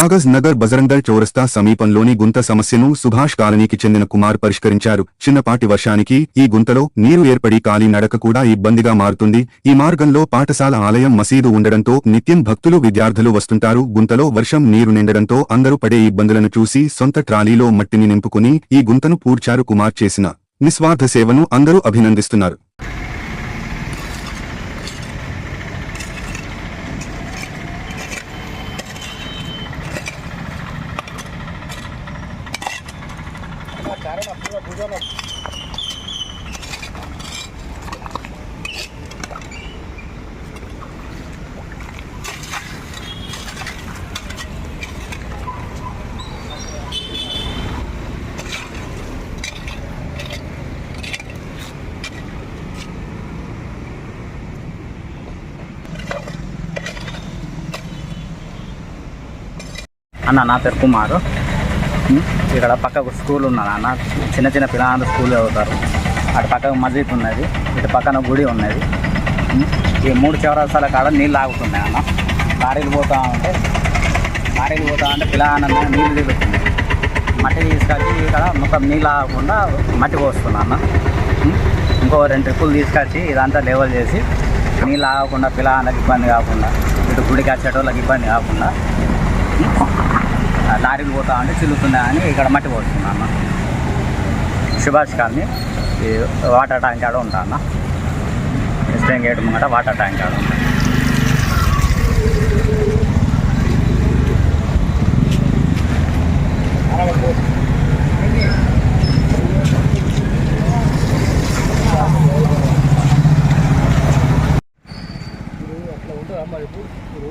కాగజ్ నగర్ బజరందర్ చౌరస్తా సమీపంలోని గుంత సమస్యను సుభాష్ కాలనీకి చెందిన కుమార్ పరిష్కరించారు. చిన్నపాటి వర్షానికి ఈ గుంతలో నీరు ఏర్పడి కాలి నడక కూడా ఇబ్బందిగా మారుతుంది. ఈ మార్గంలో పాఠశాల ఆలయం మసీదు ఉండడంతో నిత్యం భక్తులు విద్యార్థులు వస్తుంటారు. గుంతలో వర్షం నీరు నిండడంతో అందరూ పడే ఇబ్బందులను చూసి సొంత ట్రాలీలో మట్టిని నింపుకుని ఈ గుంతను పూడ్చారు కుమార్ చేసిన నిస్వార్థ సేవను అందరూ అభినందిస్తున్నారు. అన్న నా పేరు కుమారు ఉం? ఇక్కడ పక్కకు స్కూల్ ఉన్నది అన్న చిన్న చిన్న పిల్లలు స్కూల్ చదువుతారు. అటు పక్కకు మస్జిద్ ఉన్నది ఇటు పక్కన గుడి ఉన్నది. ఈ మూడు చౌరస్తాల కాడ నీళ్ళు ఆగుతున్నాయి అన్న లారీలు పోతా ఉంటే లారీలు పోతా ఉంటే పిల్లలు నీళ్ళు దిగుతుంది మట్టి తీసుకొచ్చి ఇక్కడ మొత్తం నీళ్ళు ఆగకుండా మట్టి పోస్తున్నా అన్న ఇంకో రెండు ట్రిప్పులు తీసుకొచ్చి ఇదంతా లెవెల్ చేసి నీళ్ళు ఆగకుండా పిల్లలకు ఇబ్బంది కాకుండా ఇటు గుడికి వచ్చేటోళ్ళకి ఇబ్బంది కాకుండా. లారీలు పోతా ఉంటే చిల్లుతున్నాయని ఇక్కడ మట్టి పోతున్నా అన్న సుభాష్ కాలనీ. ఈ వాటర్ ట్యాంక్ ఆడ ఉంటా అన్న ఎస్టేం గేట్ ముంగట వాటర్ ట్యాంక్ ఆడ ఉంటా. అట్లా మరి ఇప్పుడు? ఇప్పుడు